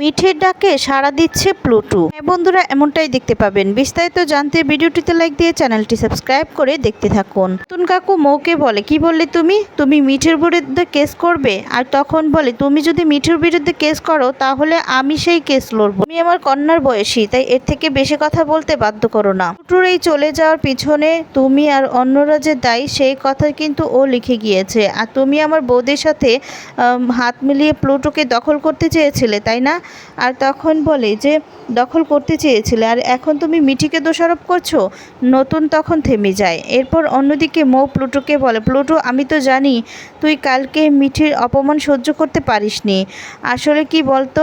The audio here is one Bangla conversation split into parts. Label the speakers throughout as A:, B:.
A: মিঠের ডাকে সাড়া দিচ্ছে প্লুটু। হ্যাঁ বন্ধুরা, এমনটাই দেখতে পাবেন। বিস্তারিত জানতে ভিডিওটিতে লাইক দিয়ে চ্যানেলটি সাবস্ক্রাইব করে দেখতে থাকুন। নতুন কাকু মৌকে বলে, কি বললে তুমি? তুমি মিঠের বিরুদ্ধে কেস করবে? আর তখন বলে, তুমি যদি মিঠের বিরুদ্ধে কেস করো, তাহলে আমি সেই কেস লড়বো। আমি আমার কন্যার বয়সী, তাই এর থেকে বেশি কথা বলতে বাধ্য করো না। প্লুটুর এই চলে যাওয়ার পিছনে তুমি আর অন্যরা যে দায়ী, সেই কথা কিন্তু ও লিখে গিয়েছে। আর তুমি আমার বৌদের সাথে হাত মিলিয়ে প্লুটোকে দখল করতে চেয়েছিলে, তাই না? আর তখন বলে যে, দখল করতে চেয়েছিলে, আর এখন তুমি মিঠিকে দোষারোপ করছ? নতুন তখন থেমে যায়। এরপর অন্যদিকে মৌ প্লুটোকে বলে, প্লুটো, আমি তো জানি তুই কালকে মিঠির অপমান সহ্য করতে পারিসনি। আসলে কি বলতো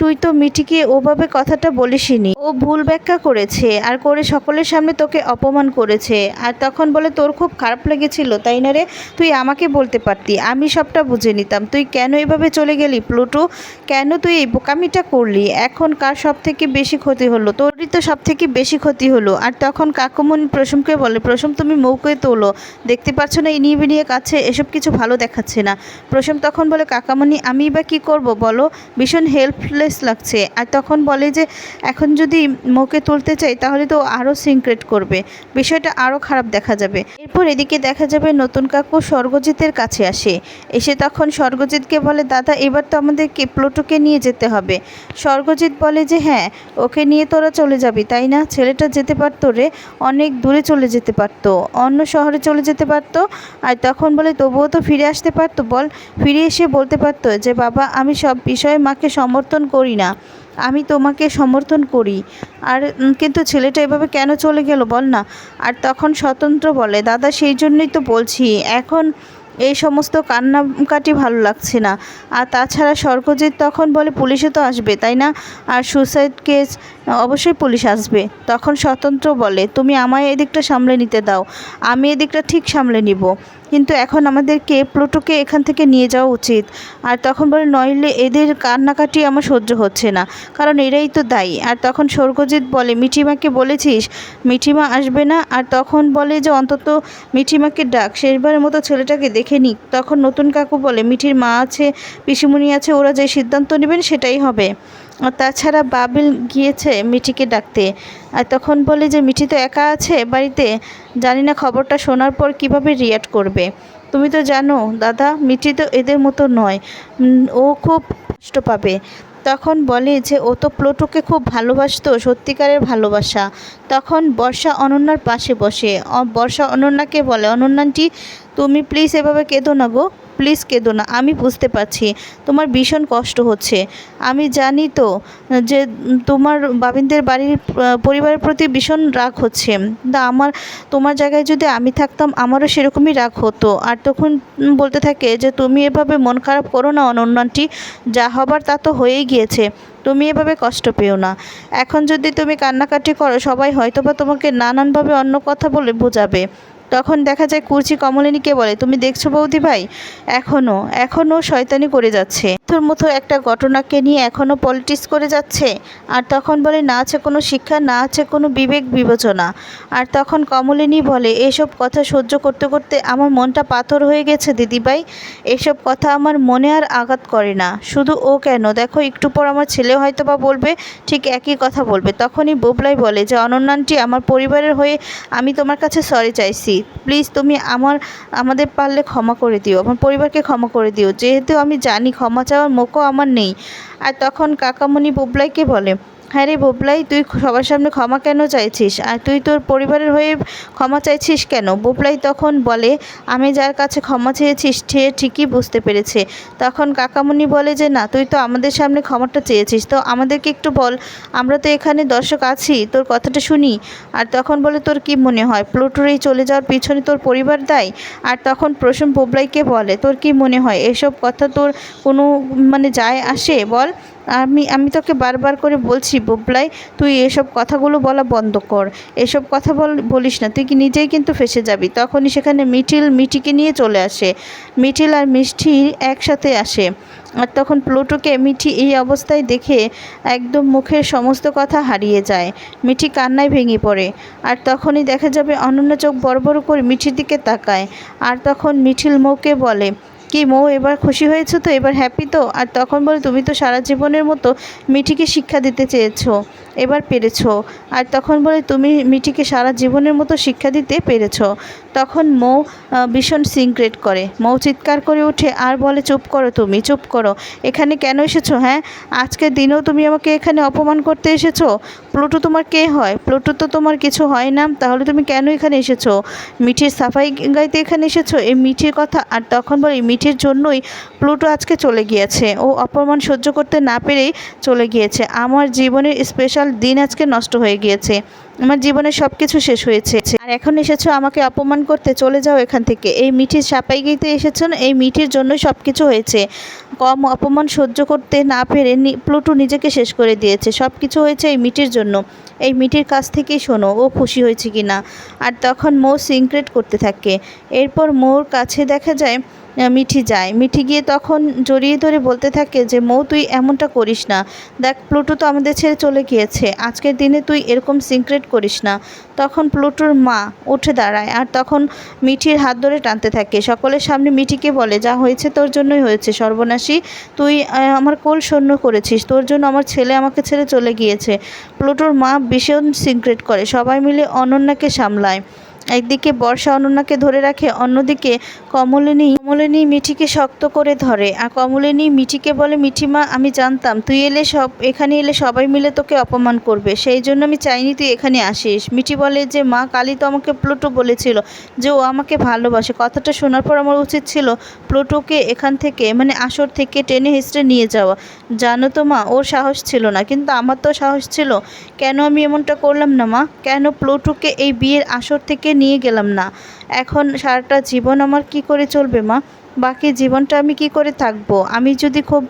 A: তুই তো মিঠিকে ওভাবে কথাটা বলিসনি। ও ভুল ব্যাখ্যা করেছে আর করে সকলের সামনে তোকে অপমান করেছে। আর তখন বলে তোর খুব খারাপ লেগেছিল, তাই না রে? তুই আমাকে বলতে পারতি, আমি সবটা বুঝে নিতাম। তুই কেন এভাবে চলে গেলি, প্লুটো? কেন তুই এই বোকামিটা করলি? এখন কার সব থেকে বেশি ক্ষতি হলো? তোরই তো সব থেকে বেশি ক্ষতি হলো। আর তখন কাকুমণি প্রসমকে বলে প্রসম তুমি মৌকে তোলো। দেখতে পাচ্ছ না, ইনিয়ে বিনিয়ে কাছে এসব কিছু ভালো দেখাচ্ছে না। প্রসম তখন বলে, কাকামণি আমি বা কি করব বলো? ভীষণ হেল্পলেস লাগছে। আর তখন বলে যে, এখন যদি মৌকে তুলতে চাই, তাহলে তো আরও সিনক্রেট করবে। বিষয়টা আরও খারাপ দেখা যাবে। এরপর এদিকে দেখা যাবে নতুন কাকু স্বর্গজিতের কাছে আসে। এসে তখন স্বর্গজিৎকে বলে, দাদা, এবার তো আমাদেরকে প্লোটোকে নিয়ে যেতে হবে। স্বর্গজিৎ বলে যে হ্যাঁ ওকে নিয়ে তোরা চলে যাবি, তাই না? ছেলেটা যেতে পারতো রে, অনেক দূরে চলে যেতে পারতো, অন্য শহরে চলে যেতে পারতো। আর তখন বলে, তবুও তো ফিরে আসতে পারতো। বল, ফিরে এসে বলতে পারতো যে, বাবা, আমি সব বিষয়ে মাকে সমর্থন করি না। আমি তোমাকে সমর্থন করি। আর কিন্তু ছেলেটা এভাবে কেন চলে গেল বল না? আর তখন স্বতন্ত্র বলে, দাদা, সেই জন্যই তো বলছি, এখন এই সমস্ত কান্নাকাটি ভালো লাগছে না। আর তাছাড়া স্বর্গজিৎ তখন বলে, পুলিশে তো আসবে, তাই না? আর সুসাইড কেস, অবশ্যই পুলিশ আসবে। তখন স্বতন্ত্র বলে, তুমি আমায় এদিকটা সামলে নিতে দাও, আমি এদিকটা ঠিক সামলে নিব। কিন্তু এখন আমাদেরকে প্লুটোকে এখান থেকে নিয়ে যাওয়া উচিত। আর তখন বলে, নইলে এদের কান্নাকাটি আমার সহ্য হচ্ছে না, কারণ এরাই তো দায়ী। আর তখন স্বর্গজিৎ বলে, মিঠিমাকে বলেছিস, মিঠিমা আসবে না? আর তখন বলে যে, অন্তত মিঠিমাকে ডাক, শেষবারের মতো ছেলেটাকে দেখে নিক। তখন নতুন কাকু বলে, মিঠির মা আছে, পিসিমণি আছে, ওরা যে সিদ্ধান্ত নেবেন সেটাই হবে। তাছাড়া বাবিল গিয়েছে মিঠিকে ডাকতে। আর তখন বলে যে, মিঠি তো একা আছে বাড়িতে। জানি না খবরটা শোনার পর কীভাবে রিয়াক্ট করবে। তুমি তো জানো, দাদা, মিঠি তো এদের মতো নয়। ও খুব কষ্ট পাবে। তখন বলে যে, ও তো প্লোটোকে খুব ভালোবাসতো, সত্যিকারের ভালোবাসা। তখন বর্ষা অনন্যার পাশে বসে। বর্ষা অনন্যাকে বলে অনন্যাটি তুমি প্লিজ এভাবে কেঁদো না গো। প্লিজ কেঁদো না, আমি বুঝতে পারছি, তোমার ভীষণ কষ্ট হচ্ছে। আমি জানি তো যে তোমার বাবিনদের বাড়ির পরিবারের প্রতি ভীষণ রাগ হচ্ছে। তা আমার, তোমার জায়গায় যদি আমি থাকতাম, আমারও সেরকমই রাগ হতো। আর তখন বলতে থাকে যে, তুমি এভাবে মন খারাপ করো না অনন্যাটি যা হবার তা তো হয়েই গিয়েছে। তুমি এভাবে কষ্ট পেও না। এখন যদি তুমি কান্নাকাটি করো, সবাই হয়তো বা তোমাকে নানানভাবে অন্য কথা বলে বোঝাবে। তখন দেখা যায় কুর্চি কমলিনীকে বলে, তুমি দেখছ বৌদি ভাই? এখনও এখনও শয়তানি করে যাচ্ছে। তোর মতো একটা ঘটনাকে নিয়ে এখনও পলিটিক্স করে যাচ্ছে। আর তখন বলে, না, আছে কোনো শিক্ষা, না, আছে কোনো বিবেক বিবেচনা। আর তখন কমলিনী বলে, এসব কথা সহ্য করতে করতে আমার মনটা পাথর হয়ে গেছে, দিদিভাই। এসব কথা আমার মনে আর আঘাত করে না। শুধু ও কেন? দেখো, একটু পর আমার ছেলে হয়তো বা বলবে, ঠিক একই কথা বলবে। তখনই বুবলাই বলে, যে অনন্যানটি আমার পরিবারের হয়ে আমি তোমার কাছে সরি চাইছি। প্লিজ তুমি আমার, আমাদের পারলে ক্ষমা করে দিও। আমার পরিবারকে ক্ষমা করে দিও। যেহেতু আমি জানি ক্ষমা চাওয়ার মুখও আমার নেই। আর তখন কাকামণি বুবলাইকে বলে হ্যাঁ রে বুবলাই তুই সবার সামনে ক্ষমা কেন চাইছিস? আর তুই তোর পরিবারের হয়ে ক্ষমা চাইছিস কেন? বুবলাই তখন বলে, আমি যার কাছে ক্ষমা চেয়েছিস সে ঠিকই বুঝতে পেরেছে। তখন কাকামুনি বলে যে, না, তুই তো আমাদের সামনে ক্ষমাটা চেয়েছিস। তো আমাদেরকে একটু বল, আমরা তো এখানে দর্শক আছি, তোর কথাটা শুনি। আর তখন বলে, তোর কি মনে হয়? প্লুটোর এই চলে যাওয়ার পিছনে তোর পরিবার দায়? আর তখন প্রসম বুবলাইকে বলে, তোর কি মনে হয়? এসব কথা তোর কোনো মানে যায় আসে? বল। আমি আমি তোকে বারবার করে বলছি, বুবলাই, তুই এসব কথাগুলো বলা বন্ধ কর। এসব কথা বল, বলিস না, তুই কি নিজেই কিন্তু ফেসে যাবি। তখনই সেখানে মিঠিল মিঠিকে নিয়ে চলে আসে। মিঠিল আর মিষ্টি একসাথে আসে। আর তখন প্লুটোকে মিঠি এই অবস্থায় দেখে একদম মুখের সমস্ত কথা হারিয়ে যায়। মিঠি কান্নায় ভেঙে পড়ে। আর তখনই দেখা যাবে অনন্য চোখ বড় বড় করে মিঠির দিকে তাকায়। আর তখন মিঠিল মৌকে বলে কি মৌ, এবার খুশি হয়েছো তো? এবার হ্যাপি তো? আর তখন বলে, তুমি তো সারা জীবনের মতো মিঠিকে শিক্ষা দিতে চেয়েছো। এবার পেরেছ। আর তখন বলে, তুমি মিঠিকে সারা জীবনের মতো শিক্ষা দিতে পেরেছ। তখন মৌ ভীষণ সিনক্রেট করে। মৌ চিৎকার করে ওঠে, আর বলে, চুপ করো তুমি, চুপ করো। এখানে কেন এসেছ হ্যাঁ? আজকের দিনেও তুমি আমাকে এখানে অপমান করতে এসেছ? প্লুটো তোমার কে হয়? প্লুটো তো তোমার কিছু হয় না। তাহলে তুমি কেন এখানে এসেছ? মিঠির সাফাই গাইতে এখানে এসেছ? এই মিঠির কথা, আর তখন বলি, মিঠির জন্যই প্লুটো আজকে চলে গিয়েছে। ও অপমান সহ্য করতে না পেরেই চলে গিয়েছে। আমার জীবনের স্পেশাল দিন আজকে নষ্ট হয়ে গিয়েছে। আমার জীবনে সব কিছু শেষ হয়েছে। আর এখন এসেছ আমাকে অপমান করতে, চলে যাও এখান থেকে। এই মিঠির সাপাই গিতে এসেছ, এই মিঠির জন্যই সব কিছু হয়েছে। কম অপমান সহ্য করতে না পেরে প্লুটো নিজেকে শেষ করে দিয়েছে। সব কিছু হয়েছে এই মিঠির জন্য। এই মিঠির কাছ থেকেই শোনো, ও খুশি হয়েছে কি না আর তখন মৌ সিনক্রেট করতে থাকে। এরপর মোর কাছে দেখা যায় মিঠি যায়। মিঠি গিয়ে তখন জড়িয়ে ধরে বলতে থাকে যে, মৌ, তুই এমনটা করিস না। দেখ, প্লুটো তো আমাদের ছেড়ে চলে গিয়েছে। আজকের দিনে তুই এরকম সিনক্রেট করিস না। তখন প্লুটোর মা উঠে দাঁড়ায় আর তখন মিঠির হাত ধরে টানতে থাকে। সকলের সামনে মিঠিকে বলে, যা হয়েছে তোর জন্যই হয়েছে, সর্বনাশী। তুই আমার কোল শূন্য করেছিস। তোর জন্য আমার ছেলে আমাকে ছেড়ে চলে গিয়েছে। প্লুটোর মা ভীষণ সিক্রেট করে। সবাই মিলে অনন্যাকে সামলায়। একদিকে বর্ষা অনন্যাকে ধরে রাখে, অন্যদিকে কমলিনী। কমলিনী মিঠিকে শক্ত করে ধরে, আর কমলিনী মিঠিকে বলে, মিঠিমা, আমি জানতাম, তুই এলে সব, এখানে এলে সবাই মিলে তোকে অপমান করবে, সেই জন্য আমি চাইনি তুই এখানে আসিস। মিঠি বলে যে, মা কালী তো আমাকে প্লুটো বলেছিল যে, ও আমাকে ভালোবাসে। কথাটা শোনার পর আমার উচিত ছিল প্লুটোকে এখান থেকে মানে আসর থেকে টেনে হিসড়ে নিয়ে যাওয়া। জানো তো মা, ওর সাহস ছিল না, কিন্তু আমার তো সাহস ছিল। কেন আমি এমনটা করলাম না মা? কেন প্লুটোকে এই বিয়ের আসর থেকে নিয়ে গেলাম না। এখন সারাটা জীবন আমার কি করে চলবে মা? বাকি জীবনটা আমি কি করে থাকব? আমি যদি খুব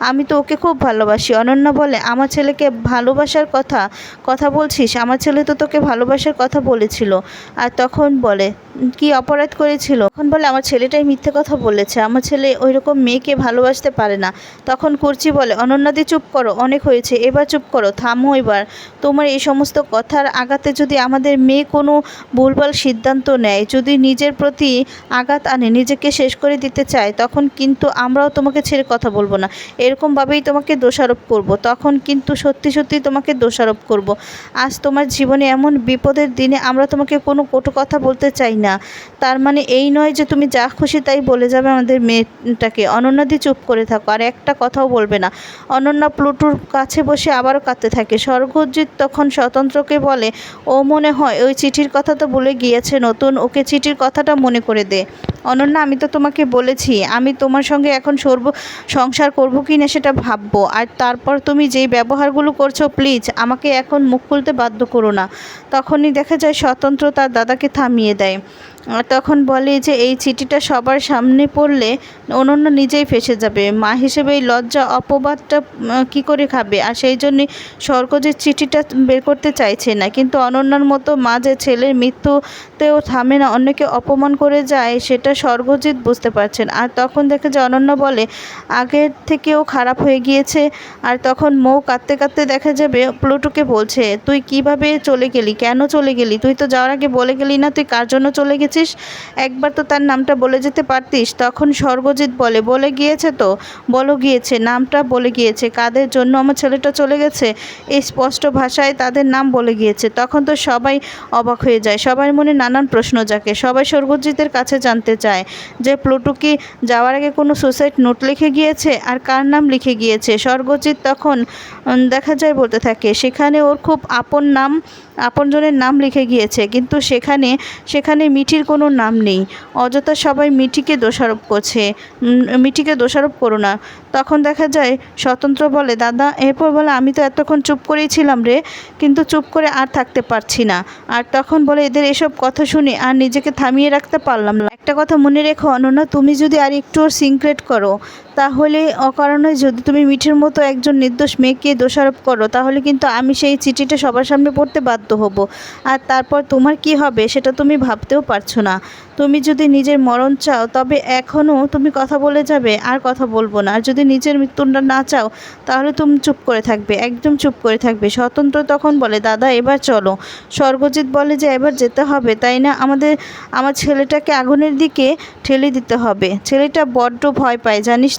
A: আমি তো ওকে খুব ভালোবাসি। অনন্যা বলে আমার ছেলেকে ভালোবাসার কথা কথা বলছিস? আমার ছেলে তো তোকে ভালোবাসার কথা বলেছিল। আর তখন বলে "উম, কি অপরাধ করেছিল? তখন বলে আমার ছেলেটাই মিথ্যে কথা বলেছে। আমার ছেলে ওই রকম মেয়েকে ভালোবাসতে পারে না। তখন কুর্চি বলে অনন্যাদি চুপ করো অনেক হয়েছে। এবার চুপ করো থামো এবার। তোমার এই সমস্ত কথার আঘাতে যদি আমাদের মেয়ে কোনো ভুলভাল সিদ্ধান্ত নেয় যদি নিজের প্রতি আঘাত আনে নিজেকে শেষ করে দিতে চায়, তখন কিন্তু আমরাও তোমাকে ছেড়ে কথা বলব না। এরকমভাবেই তোমাকে দোষারোপ করব, তখন কিন্তু সত্যি সত্যি তোমাকে দোষারোপ করব। আজ তোমার জীবনে এমন বিপদের দিনে আমরা তোমাকে কোনো কটু কথা বলতে চাই না। তার মানে এই নয় যে তুমি যা খুশি তাই বলে যাবে আমাদের মেয়েটাকে। অনন্যাদি চুপ করে থাকো, আর একটা কথাও বলবে না। অনন্যা প্লুটুর কাছে বসে আবারও কাঁদতে থাকে। স্বর্গজিৎ তখন স্বতন্ত্রকে বলে, ও মনে হয় ওই চিঠির কথা তো বলে গিয়েছে, নতুন ওকে চিঠির কথাটা মনে করে দে। অনন্যা, আমি তো তোমাকে বলেছি, আমি তোমার সঙ্গে এখন সর্ব, সংসার করব কি না সেটা ভাববো। আর তারপর তুমি যেই ব্যবহারগুলো করছ প্লিজ আমাকে এখন মুখ খুলতে বাধ্য করো না। তখনই দেখা যায় স্বতন্ত্র তার দাদাকে থামিয়ে দেয়। তখন বলে যে, এই চিঠিটা সবার সামনে পড়লে অনন্য নিজেই ফেসে যাবে। মা হিসেবে এই লজ্জা অপবাদটা কি করে খাবে? আর সেই জন্যই স্বর্গজিৎ চিঠিটা বের করতে চাইছে না। কিন্তু অনন্যার মতো মা যে ছেলের মৃত্যুতেও থামে না, অন্যকে অপমান করে যায়, সেটা স্বর্গজিৎ বুঝতে পারছেন। আর তখন দেখে যে অনন্য বলে, আগের থেকেও খারাপ হয়ে গিয়েছে। আর তখন মৌ কাঁদতে কাঁদতে দেখা যাবে প্লুটোকে বলছে, তুই কীভাবে চলে গেলি? কেন চলে গেলি? তুই তো যাওয়ার আগে বলে গেলি না, তুই কার জন্য চলে গেছিস একবার তো তার নামটা বলে যেতে পারতিস। তখন স্বর্গজিৎ বলে বলে গিয়েছে তো? বলো গিয়েছে, নামটা বলে গিয়েছে। কাদের জন্য আমার ছেলেটা চলে গেছে? এই স্পষ্ট ভাষায় তাদের নাম বলে গিয়েছে। তখন তো সবাই অবাক হয়ে যায়। সবার মনে নানান প্রশ্ন জাগে। সবাই স্বর্গজিতের কাছে জানতে চায় যে প্লুটো কি যাওয়ার আগে কোনো সুসাইড নোট লিখে গিয়েছে আর কার নাম লিখে গিয়েছে? স্বর্গজিৎ তখন দেখা যায় বলতে থাকে, সেখানে ওর খুব আপন নাম, আপনজনের নাম লিখে গিয়েছে। কিন্তু সেখানে সেখানে মিঠির কোনো নাম নেই। অযথা সবাই মিঠিকে দোষারোপ করছে। মিঠিকে দোষারোপ করো না। তখন দেখা যায়, স্বতন্ত্র বলে, দাদা, এরপর বলে, আমি তো এতক্ষণ চুপ করেই ছিলাম রে, কিন্তু চুপ করে আর থাকতে পারছি না। আর তখন বলে, এদের এসব কথা শুনে আর নিজেকে থামিয়ে রাখতে পারলাম না। একটা কথা মনে রেখো, অনন্যা, তুমি যদি আর একটু সিনক্রেট করো তাহলে অকারণে যদি তুমি মিঠের মতো একজন নির্দোষ মেয়েকে দোষারোপ করো, তাহলে কিন্তু আমি সেই চিঠিটা সবার সামনে পড়তে বাধ্য হব। আর তারপর তোমার কি হবে সেটা তুমি ভাবতেও পারছ না। তুমি যদি নিজের মরণ চাও, তবে এখনও তুমি কথা বলে যাবে, আর কথা বলব না। আর যদি নিজের মৃত্যুটা না চাও, তাহলে তুমি চুপ করে থাকবে, একদম চুপ করে থাকবে। স্বতন্ত্র তখন বলে, দাদা, এবার চলো। স্বর্গজিৎ বলে যে, এবার যেতে হবে, তাই না? আমাদের, আমার ছেলেটাকে আগুনের দিকে ঠেলে দিতে হবে। ছেলেটা বড্ড ভয় পায়, জানিস